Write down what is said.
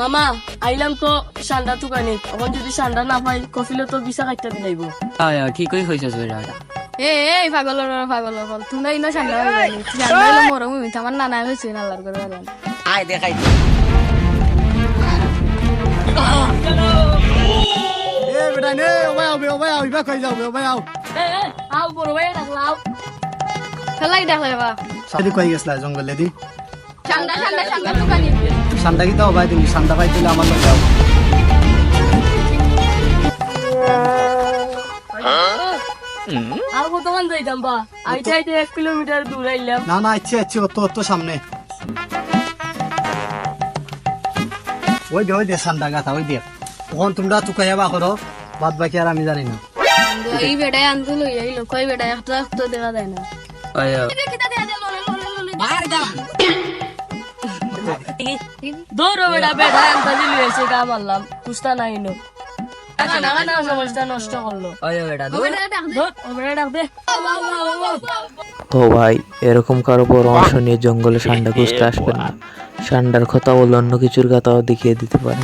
মামা আইলাম তো সান্ডা তুকানি এখন যদি সান্ডা না পাই কফিলে তো বিছা কাটতে দিলাইব আয় কি কই হইছে জয়রা এ এই পাগল পাগল পাগল তোমরা ইনো ঠান্ডা হয়ে গেলি। ঠান্ডা হলে মরম আমার নানা হয়েছে আল্লাহর করে বলেন আয় দেখাই এ বেটা নে ওবাই আও ওবাই আও ইবা কই যাও ওবাই আও। এ এ আও বড় ভাই ডাকলাও খেলাই দেখলে বা সাদি কই গেছলা জঙ্গলে দি। ঠান্ডা ঠান্ডা ঠান্ডা দোকানি। কি দাও ভাই তুমি? সান্দা পাই দিলে আমার আর কতক্ষণ যাইতাম বা? আইতে আইতে এক কিলোমিটার দূর আইলাম। না না ইচ্ছে ইচ্ছে অত অত সামনে। ওই দে ওই দে সান্দা গাথা ওই দে। ওখান তোমরা চুকাইয়া বা করো বাদ বাকি আর আমি জানি না। এই বেটায় আনতে লই আইলো কই বেটায় একটা একটা দেখা যায় না। আয় দৌড়ো বেটা বেটা এসে গা মারলাম কুস্তা নাই নো ও ও ভাই এরকম কারও পরামর্শ নিয়ে জঙ্গলে সান্ডা খুঁজতে আসবেন না। সান্ডার কথা বলে অন্য কিছুর কথাও দেখিয়ে দিতে পারে?